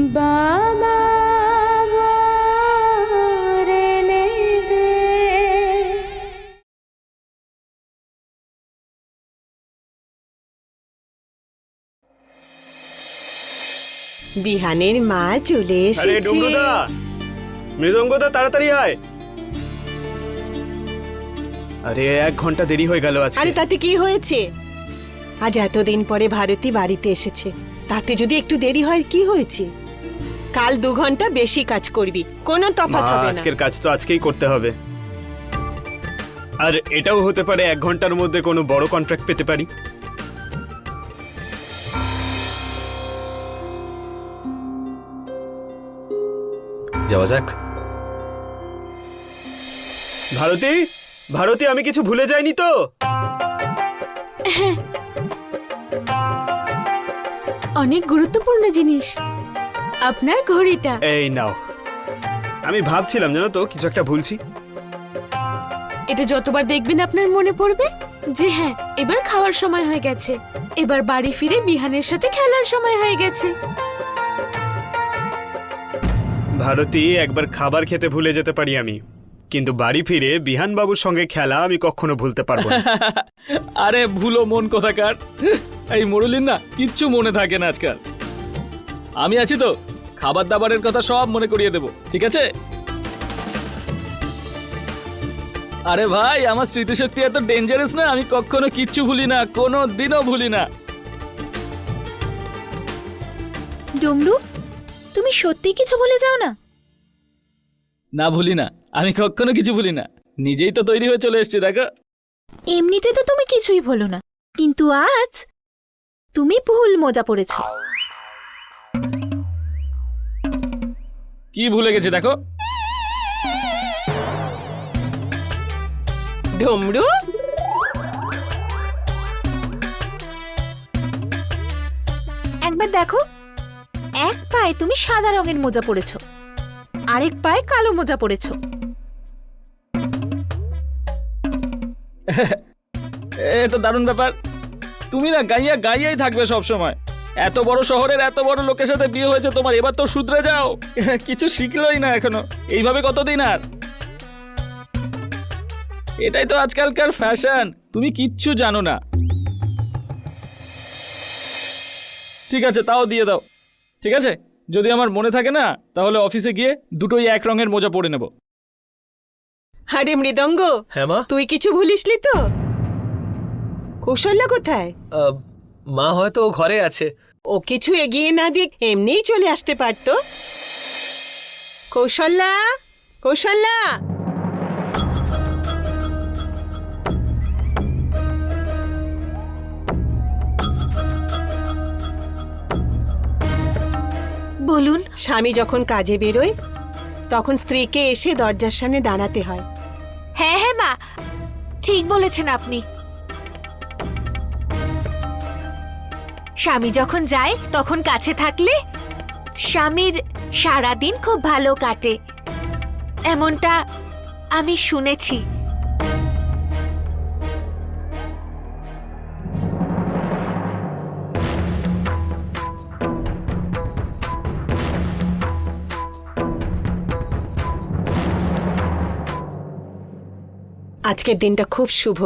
বাবা রেনে বিহানের মা চলে আরে এসেছে। ডুমরুদা মৃদঙ্গদা তাড়াতাড়ি আয়। আরে এক ঘণ্টা দেরি হয়ে গেল আজকে। আরে তাতে কি হয়েছে? আজ এতদিন পরে ভারতী বাড়িতে এসেছে। তাতে যদি একটু দেরি হয় কি হয়েছে? কাল দু ঘণ্টা বেশি কাজ করবি। কোনো মা তফাৎ হবে না। আজকের কাজ তো আজকেই করতে হবে। আর এটাও হতে পারে এক ঘণ্টার মধ্যে কোনো বড় কন্ট্রাক্ট পেতে পারি। যাওয়া যাক। ভারতী ভারতী আমি কিছু ভুলে যাইনি তো। অনেক গুরুত্বপূর্ণ জিনিস। আপনার ঘড়িটা। এই নাও। আমি ভাবছিলাম জানো তো কিছু একটা ভুলছি। এটা যতবার দেখবেন আপনার মনে পড়বে যে হ্যাঁ এবার খাওয়ার সময় হয়ে গেছে। এবার বাড়ি ফিরে বিহানের সাথে খেলার সময় হয়ে গেছে। ভারতী একবার খাবার খেতে ভুলে যেতে পারি আমি। কিন্তু বাড়ি ফিরে বিহান বাবুর সঙ্গে খেলা আমি কখনো ভুলতে পারব না। আরে ভুলো মন কোথাকার। এই মরুলিন না কিচ্ছু মনে থাকে না আজকাল। আমি আছি তো। খাবার দাবারের কথা সব মনে করিয়ে দেব ঠিক আছে? আরে ভাই আমার স্মৃতিশক্তি এত ডেঞ্জারাস না আমি কখনো কিচ্ছু ভুলি না কোনো দিনও ভুলি না। ডুমরু তুমি সত্যি কিছু ভুলে যাও না? না ভুলি না আমি কখনো কিছু ভুলি না নিজেই তো তৈরি হয়ে চলে এসেছি দেখো। এমনিতে তো তুমি কিছুই ভুলো না কিন্তু আজ তুমি ভুল মজা পড়েছ। কি ভুলে গেছি দেখো। ডমরু? একবার দেখো এক পায়ে তুমি সাদা রঙের মোজা পরেছো আরেক পায়ে কালো মোজা পরেছো। এ তো দারুণ ব্যাপার। তুমি না গাইয়া গাইয়াই থাকবে সব সময় এত বড় শহরের এত বড় লোকের সাথে বিয়ে হয়েছে তোমার এবার তো শুধরে যাও। কিছু শিখলোই না এখনও। এইভাবে কতদিন আর? এটাই তো আজকালকার ফ্যাশন তুমি কিচ্ছু জানো না। ঠিক আছে তাও দিয়ে দাও। ঠিক আছে? যদি আমার মনে থাকে না তাহলে অফিসে গিয়ে দুটোই এক রঙের মোজা পরে নেব। আরে মৃদঙ্গ হ্যাঁ মা? তুই কিছু ভুলিসলি তো? কৌশল্যা কোথায়? আহ, মা হয়তো ও ঘরে আছে। ও কিছু এগিয়ে না দিয়ে এমনিই চলে আসতে পারতো। কৌশল্যা কৌশল্যা। বলুন। স্বামী যখন কাজে বেরোয় তখন স্ত্রীকে এসে দরজার সামনে দাঁড়াতে হয়। হ্যাঁ হ্যাঁ মা। ঠিক বলেছেন আপনি। স্বামী যখন যায়, তখন কাছে থাকলে স্বামীর সারাদিন খুব ভালো কাটে। এমনটা আমি শুনেছি। আজকের দিনটা খুব শুভ।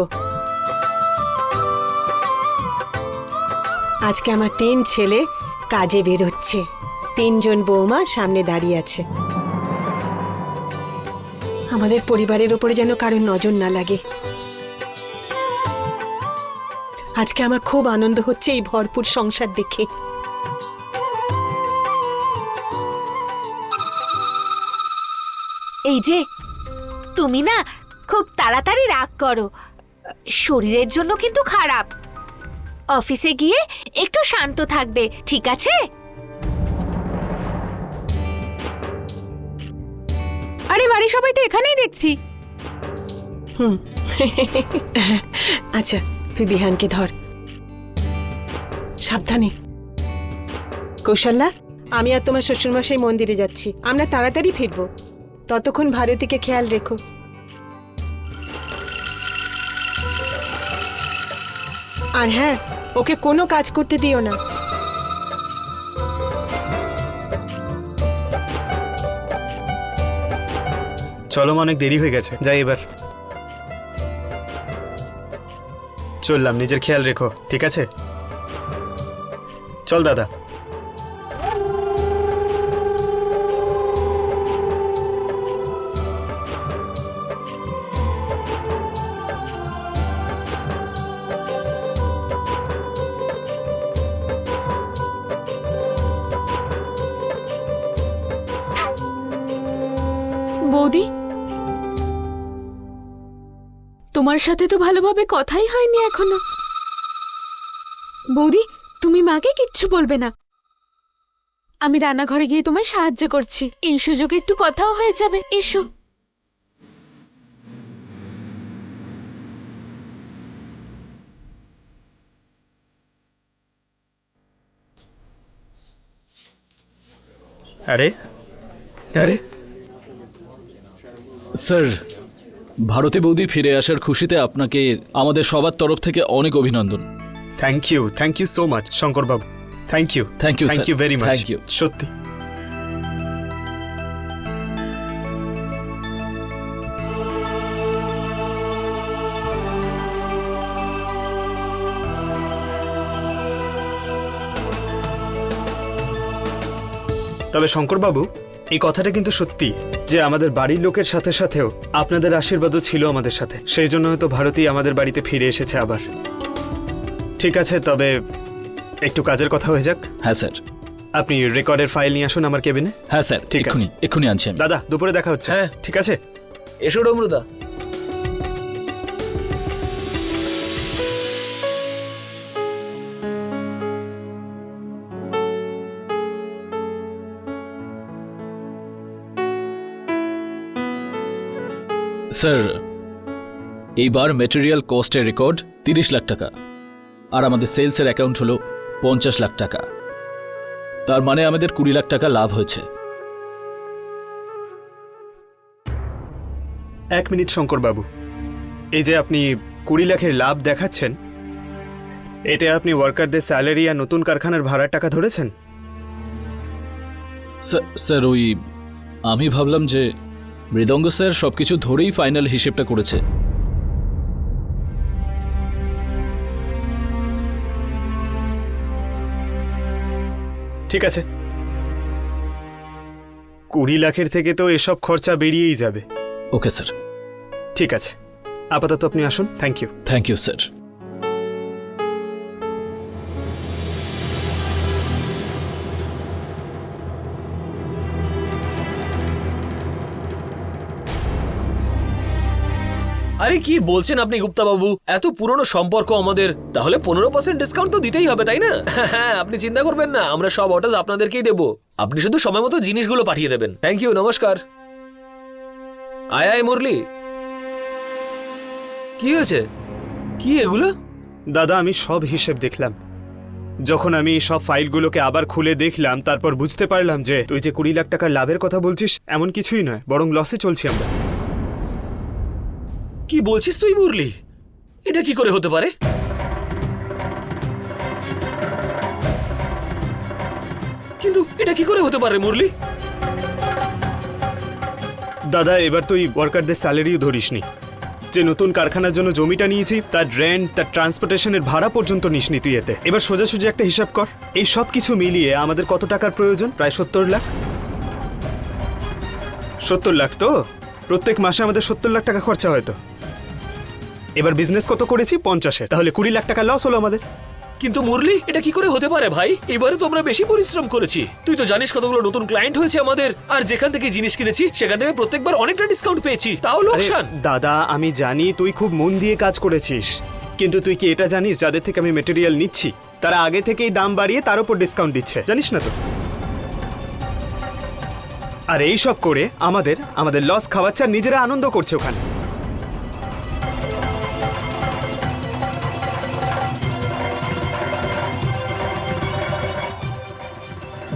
আজকে আমার তিন ছেলে কাজে বেরোচ্ছে তিনজন বৌমা সামনে দাঁড়িয়ে আছে। আমাদের পরিবারের ওপরে যেন কারোর নজর না লাগে। আজকে আমার খুব আনন্দ হচ্ছে এই ভরপুর সংসার দেখে। এই যে, তুমি না খুব তাড়াতাড়ি রাগ করো। শরীরের জন্য কিন্তু খারাপ। অফিসে গিয়ে একটু শান্ত থাকবে ঠিক আছে? আরে বাড়ির সবাই তো এখানেই দেখছি। হুম। আচ্ছা তুই বিহানকে ধর। সাবধানে। কৌশল্যা আমি আর তোমার শ্বশুরমশাই মন্দিরে যাচ্ছি। আমরা তাড়াতাড়ি ফিরবো। ততক্ষণ ভারতীকে খেয়াল রেখো। আর হ্যাঁ ওকে কোনো কাজ করতে দিও না। চলো অনেক দেরি হয়ে গেছে। যাই এবার। চললাম, নিজের খেয়াল রেখো, ঠিক আছে? চল দাদা। তোমার সাথে তো ভালোভাবে কথাই হয়নি এখনও। বৌদি তুমি মাকে কিচ্ছু বলবে না। আমি রান্নাঘরে গিয়ে তোমায় সাহায্য করছি। এই সুযোগে একটু কথাও হয়ে যাবে। এসো। আরে আরে। স্যার ভারতী বৌদি ফিরে আসার খুশিতে আপনাকে আমাদের সবার তরফ থেকে অনেক অভিনন্দন। Thank you thank you so much Shankar Babu thank you thank you thank you very much Thank you. সত্যি তবে শঙ্করবাবু এই কথাটা কিন্তু সত্যি যে আমাদের বাড়ির লোকের সাথে সাথেও আপনাদের আশীর্বাদও ছিল আমাদের সাথে। সেই জন্য হয়তো ভারতী আমাদের বাড়িতে ফিরে এসেছে আবার। ঠিক আছে তবে একটু কাজের কথা হয়ে যাক। হ্যাঁ স্যার। আপনি রেকর্ডের ফাইল নিয়ে আসুন আমার কেবিনে। হ্যাঁ স্যার ঠিক আছে। এক্ষুনি আনছি দাদা দুপুরে দেখা হচ্ছে। হ্যাঁ। ঠিক আছে? এসো ডমরুদা স্যার এইবার মেটেরিয়াল কস্টের রেকর্ড তিরিশ লাখ টাকা আর আমাদের সেলসের অ্যাকাউন্ট হলো পঞ্চাশ লাখ টাকা। তার মানে আমাদের কুড়ি লাখ টাকা লাভ হয়েছে। এক মিনিট শঙ্কর বাবু। এই যে আপনি কুড়ি লাখের লাভ দেখাচ্ছেন এতে আপনি ওয়ার্কারদের স্যালারি আর নতুন কারখানার ভাড়ার টাকা ধরেছেন? স্যার- স্যার ওই আমি ভাবলাম যে মৃদঙ্গ স্যার সব কিছু ধরেই ফাইনাল হিসেবটা করেছে। ঠিক আছে। কুড়ি লাখের থেকে তো এসব খরচা বেরিয়েই যাবে। Okay sir. ঠিক আছে। আপাতত আপনি আসুন। Thank you thank you sir. আরে কি বলছেন আপনি গুপ্তা বাবু এত পুরনো সম্পর্ক আমাদের। তাহলে পনেরো পার্সেন্ট ডিসকাউন্ট তো দিতেই হবে, তাই না? হ্যাঁ আপনি চিন্তা করবেন না, আমরা সব অর্ডার আপনাদেরকেই দেবো। আপনি শুধু সময় মতো জিনিসগুলো পাঠিয়ে দেবেন। থ্যাংক ইউ নমস্কার। আয় আয়, মুরলি। কি হয়েছে? কি এগুলো? দাদা, আমি সব হিসেব দেখলাম। যখন আমি সব ফাইলগুলোকে আবার খুলে দেখলাম, তারপর বুঝতে পারলাম যে, তুই যে কুড়ি লাখ টাকার লাভের কথা বলছিস, এমন কিছুই নয়, বরং লসে চলছি আমরা। কি বলছিস তুই, মুরলি? এটা কি করে হতে পারে? কিন্তু এটা কি করে হতে পারে, মুরলি? দাদা, এবার তুই ওয়ার্কারদের স্যালারিও ধরিসনি। যে নতুন কারখানার জন্য জমিটা নিয়েছি, তার রেন্ট তার ট্রান্সপোর্টেশনের ভাড়া পর্যন্ত নিসনি তুই এতে। এবার সোজাসুজি একটা হিসাব কর। এই সব কিছু মিলিয়ে আমাদের কত টাকার প্রয়োজন? প্রায় সত্তর লাখ। সত্তর লাখ তো? প্রত্যেক মাসে আমাদের সত্তর লাখ টাকা খরচা হয়তো এবার বিজনেস কত করেছি? পঞ্চাশে। তাহলে কুড়ি লাখ টাকা লস হলো আমাদের। কিন্তু মুরলি এটা কি করে হতে পারে ভাই? এবারে তো আমরা বেশি পরিশ্রম করেছি। তুই তো জানিস কতগুলো নতুন ক্লায়েন্ট হয়েছে আমাদের। আর যেখান থেকে জিনিস কিনেছি সেখান থেকে প্রত্যেকবার অনেকটা ডিসকাউন্ট পেয়েছি। তাও লোকসান। দাদা আমি জানি তুই খুব মন দিয়ে কাজ করেছিস। কিন্তু তুই কি এটা জানিস যাদের থেকে আমি মেটেরিয়াল নিচ্ছি? তারা আগে থেকেই দাম বাড়িয়ে তার উপর ডিসকাউন্ট দিচ্ছে। জানিস না তো? আর এই সব করে আমাদের আমাদের লস খাওয়াচ্ছে আর নিজেরা আনন্দ করছে ওখানে।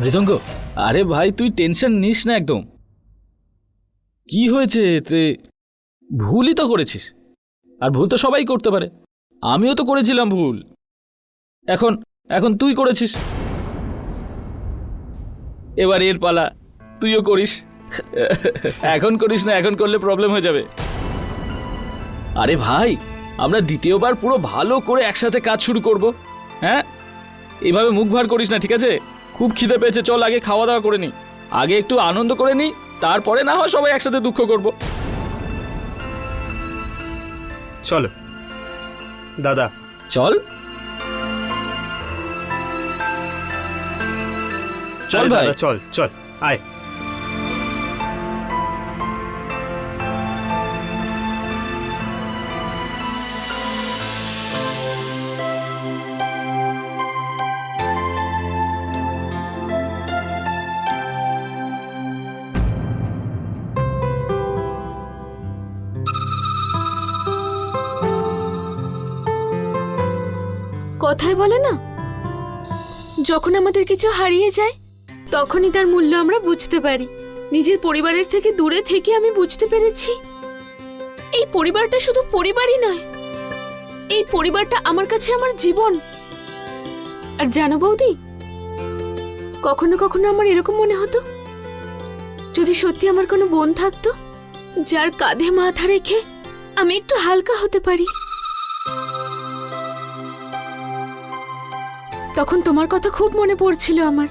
মৃদঙ্গ, আরে ভাই, তুই টেনশন নিস না একদম। কি হয়েছে তে ভুলই তো করেছিস। আর ভুল তো সবাই করতে পারে। আমিও তো করেছিলাম ভুল। এখন এখন তুই করেছিস। এবার এর পালা, তুইও করিস। এখন করিস না, এখন করলে প্রবলেম হয়ে যাবে। আরে ভাই, আমরা দ্বিতীয়বার পুরো ভালো করে একসাথে কাজ শুরু করব হ্যাঁ? এভাবে মুখ ভার করিস না, ঠিক আছে? খুব খিদে পেয়েছে চল আগে খাওয়া দাওয়া করে নি আগে একটু আনন্দ করে নি তারপরে না হয় সবাই একসাথে দুঃখ করব। চলো। দাদা। চল। চল ভাই। চল চল আয়। কথায় বলে না? যখন আমাদের কিছু হারিয়ে যায়, তখনই তার মূল্য আমরা বুঝতে পারি। নিজের পরিবারের থেকে দূরে থেকে আমি বুঝতে পেরেছি। এই পরিবারটা শুধু পরিবারই নয়, এই পরিবারটা আমার কাছে আমার জীবন। আর জানো বৌদি, কখনো কখনো আমার এরকম মনে হতো, যদি সত্যি আমার কোনো বোন থাকতো, যার কাঁধে মাথা রেখে আমি একটু হালকা হতে পারি। তখন তোমার কথা খুব মনে পড়ছিল আমার।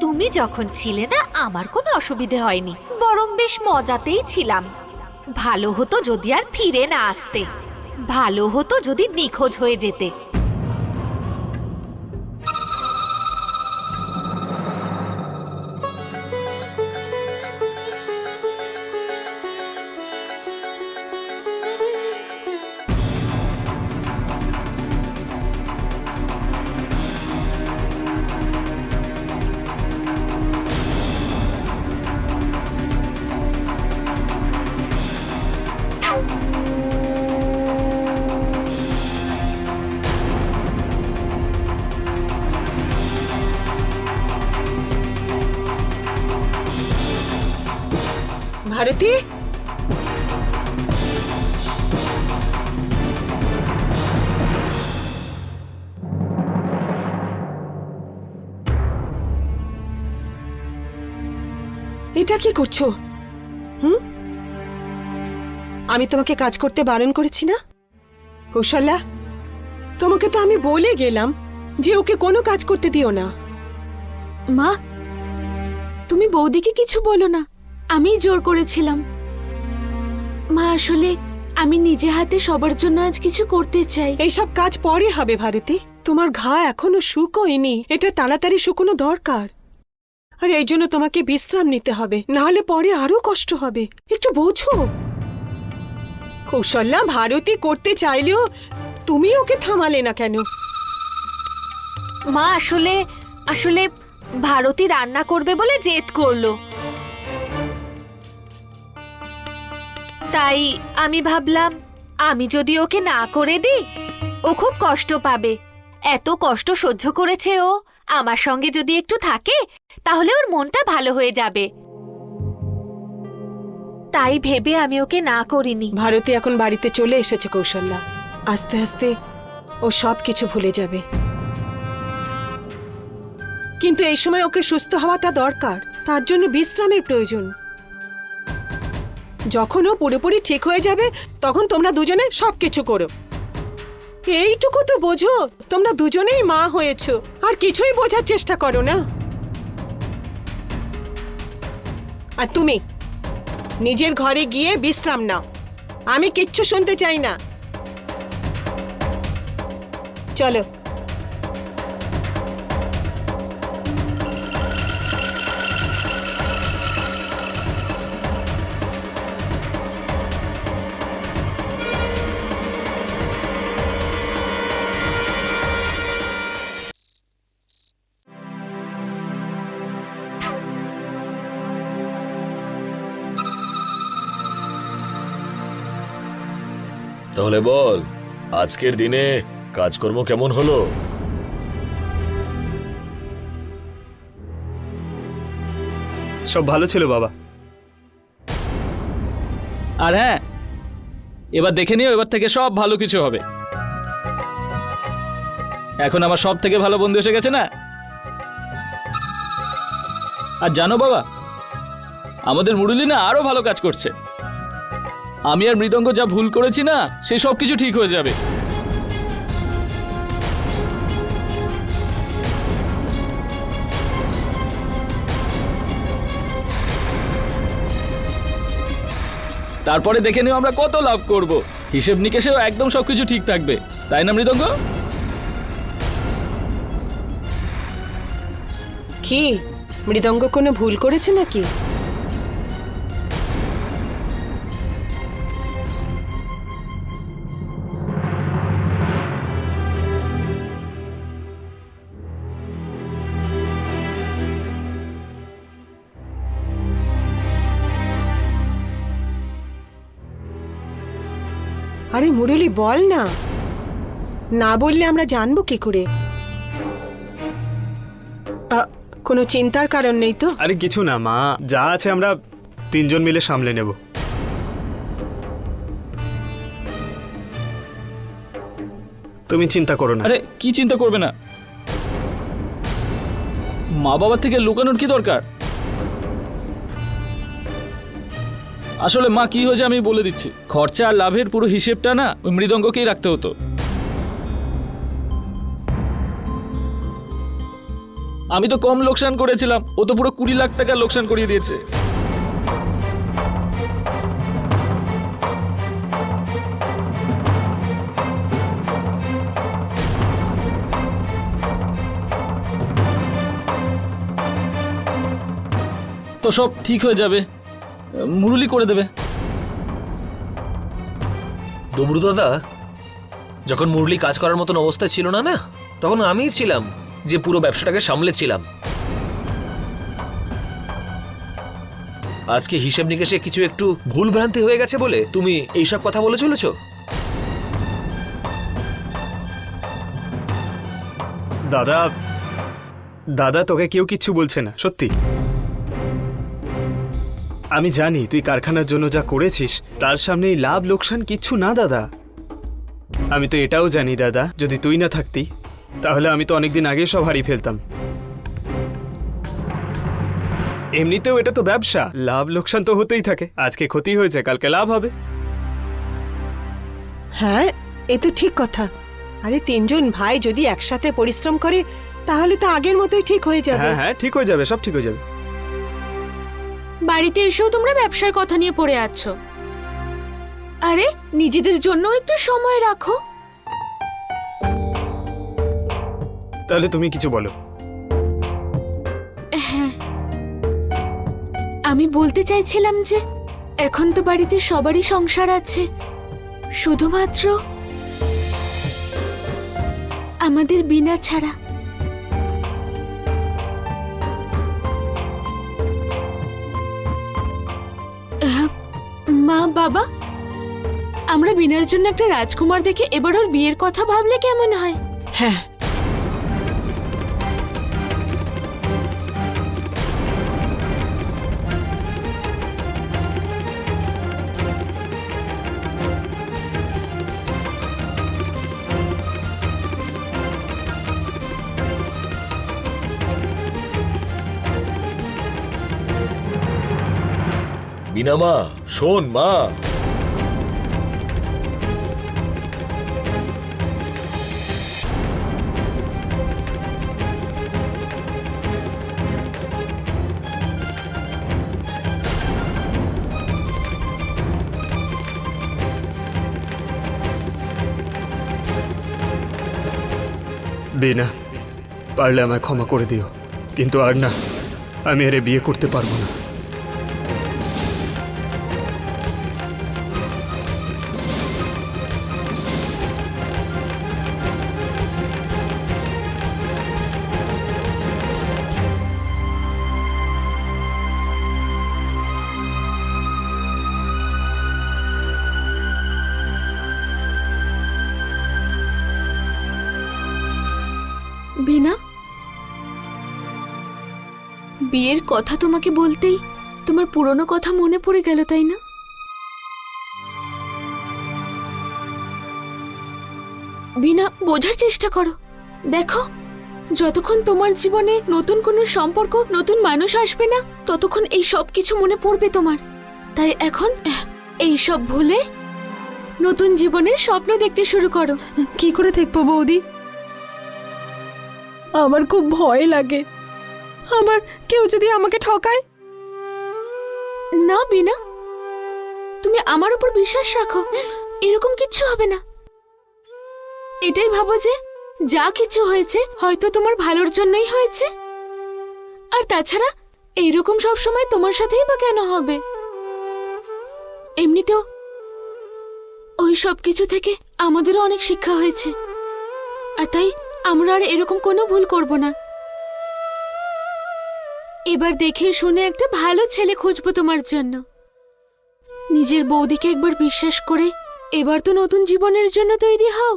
তুমি যখন ছিলে না, আমার কোনো অসুবিধে হয়নি। বরং বেশ মজাতেই ছিলাম। ভালো হতো যদি আর ফিরে না আসতে। ভালো হতো যদি নিখোঁজ হয়ে যেতে। কি করছ? হুম? আমি তোমাকে কাজ করতে বারণ করেছি না? কৌশল্যা তোমাকে তো আমি বলে গেলাম যে ওকে কোনো কাজ করতে দিও না। মা তুমি বৌদিকে কিছু বলো না। আমি জোর করেছিলাম। মা আসলে আমি নিজে হাতে সবার জন্য আজ কিছু করতে চাই। এইসব কাজ পরে হবে ভারতী। তোমার ঘা এখনও শুকোয়নি। এটা তাড়াতাড়ি শুকোনো দরকার। আর এই জন্য তোমাকে বিশ্রাম নিতে হবে না হলে পরে আরও কষ্ট হবে। একটু বোঝো। কৌশল্যা, ভারতী করতে চাইলেও তুমি ওকে থামালে না কেন? মা, আসলে আসলে ভারতী রান্না করবে বলে জেদ করল। তাই আমি ভাবলাম, আমি যদি ওকে না করে দিই, ও খুব কষ্ট পাবে। এত কষ্ট সহ্য করেছে ও। আমার সঙ্গে যদি একটু থাকে, তাহলে ওর মনটা ভালো হয়ে যাবে। তাই ভেবে আমি ওকে না করিনি। ভারতী এখন বাড়িতে চলে এসেছে, কৌশল্যা। আস্তে আস্তে ও সব কিছু ভুলে যাবে। কিন্তু এই সময় ওকে সুস্থ হওয়াটা দরকার। তার জন্য বিশ্রামের প্রয়োজন। যখন ও পুরোপুরি ঠিক হয়ে যাবে, তখন তোমরা দুজনে সব কিছু করো। এইটুকু তো বোঝো, তোমরা দুজনেই মা হয়েছো। আর কিছুই বোঝার চেষ্টা করো না। আর তুমি, নিজের ঘরে গিয়ে বিশ্রাম নাও। আমি কিচ্ছু শুনতে চাই না। চলো। তাহলে বল আজকের দিনে কাজকর্ম কেমন হলো? সব ভালো ছিল বাবা। আর হ্যাঁ এবার দেখে নিও এবার থেকে সব ভালো কিছু হবে। এখন আমার সব থেকে ভালো বন্ধু এসে গেছে না? আর জানো বাবা আমাদের মুরলি না আরও ভালো কাজ করছে। আমি আর মৃদঙ্গ যা ভুল করেছি না, সেই সব কিছু ঠিক হয়ে যাবে। তারপরে দেখে নিও আমরা কত লাভ করব। হিসেব নিকেশেও একদম সবকিছু ঠিক থাকবে। তাই না, মৃদঙ্গ? কি? মৃদঙ্গ কোনো ভুল করেছে নাকি? আরে মুরলি বল না। না বললে আমরা জানব কি করে? কোনো চিন্তার কারণ নেই তো? আরে কিছু না মা। যা আছে আমরা তিনজন মিলে সামলে নেব। তুমি চিন্তা করো না। আরে কি চিন্তা করবে না? মা বাবার থেকে লুকানোর কি দরকার? আসলে মা কি হয়েছে আমি বলে দিচ্ছি। খরচা আর লাভের পুরো হিসেবটা না ওই মৃদঙ্গকেই রাখতে হতো। আমি তো কম লোকসান করেছিলাম, ও তো পুরো কুড়ি লাখ টাকা লোকসান করিয়ে দিয়েছে। তো সব ঠিক হয়ে যাবে। মুরুলি করে দেবে। ডমরু দাদা যখন মুরলি কাজ করার মতন অবস্থা ছিল না না তখন আমিই ছিলাম যে পুরো ব্যবসাটাকে সামলেছিলাম। আজকে হিসেব নিকেশে কিছু একটু ভুল ভ্রান্তি হয়ে গেছে বলে তুমি এইসব কথা বলে চলেছ? দাদা দাদা তোকে কেউ কিচ্ছু বলছে না সত্যি। আমি জানি তুই কারখানার জন্য যা করেছিস তার সামনে এই লাভ লোকসান কিচ্ছু না দাদা। আমি তো এটাও জানি দাদা যদি তুই না থাকতি তাহলে আমি তো অনেকদিন আগেই সব হারিয়ে ফেলতাম। এমনিতেও এটা তো ব্যবসা লাভ লোকসান তো হতেই থাকে। আজকে ক্ষতি হয়েছে কালকে লাভ হবে। হ্যাঁ এ তো ঠিক কথা। আরে তিনজন ভাই যদি একসাথে পরিশ্রম করে তাহলে তো আগের মতোই ঠিক হয়ে যাবে। হ্যাঁ হ্যাঁ ঠিক হয়ে যাবে সব ঠিক হয়ে যাবে। বাড়িতে এসেও তোমরা ব্যবসার কথা নিয়ে পড়ে আছো। আরে নিজেদের জন্য একটু সময় রাখো। তাহলে তুমি কিছু বলো। আমি বলতে চাইছিলাম যে এখন তো বাড়িতে সবারই সংসার আছে। শুধুমাত্র আমাদের বিনা ছাড়া। বাবা। আমরা বিনার জন্য একটা রাজকুমার দেখে এবার ওর বিয়ের কথা ভাবলে কেমন হয়? হ্যাঁ বিনা মা শোন, মা। বিনা, পারলে আমায় ক্ষমা করে দিও। কিন্তু আর না, আমি এর বিয়ে করতে পারব না। বিয়ের কথা তোমাকে বলতেই তোমার পুরনো কথা মনে পড়ে গেল, তাই না? বিনা বোঝার চেষ্টা করো। দেখো, যতক্ষণ তোমার জীবনে নতুন কোনো সম্পর্ক, নতুন মানুষ আসবে না, ততক্ষণ এই সব কিছু মনে পড়বে তোমার। তাই এখন এই সব ভুলে নতুন জীবনের স্বপ্ন দেখতে শুরু করো। কি করে দেখব বৌদি? আমার খুব ভয় লাগে। আমার কেউ যদি আমাকে ঠকায়? না, বিনা। তুমি আমার উপর বিশ্বাস রাখো এরকম কিচ্ছু হবে না। এটাই ভাবো যে, যা কিছু হয়েছে, হয়তো তোমার ভালোর জন্যই হয়েছে। আর তাছাড়া, এইরকম সব সময় তোমার সাথেই বা কেন হবে? এমনিতেও, ওই সব কিছু থেকে আমাদেরও অনেক শিক্ষা হয়েছে। আর তাই আমরা আর এরকম কোনো ভুল করব না। এবার দেখে শুনে একটা ভালো ছেলে খুঁজবো তোমার জন্য। নিজের বৌদিকে একবার বিশ্বাস করে এবার তো নতুন জীবনের জন্য তৈরি হও।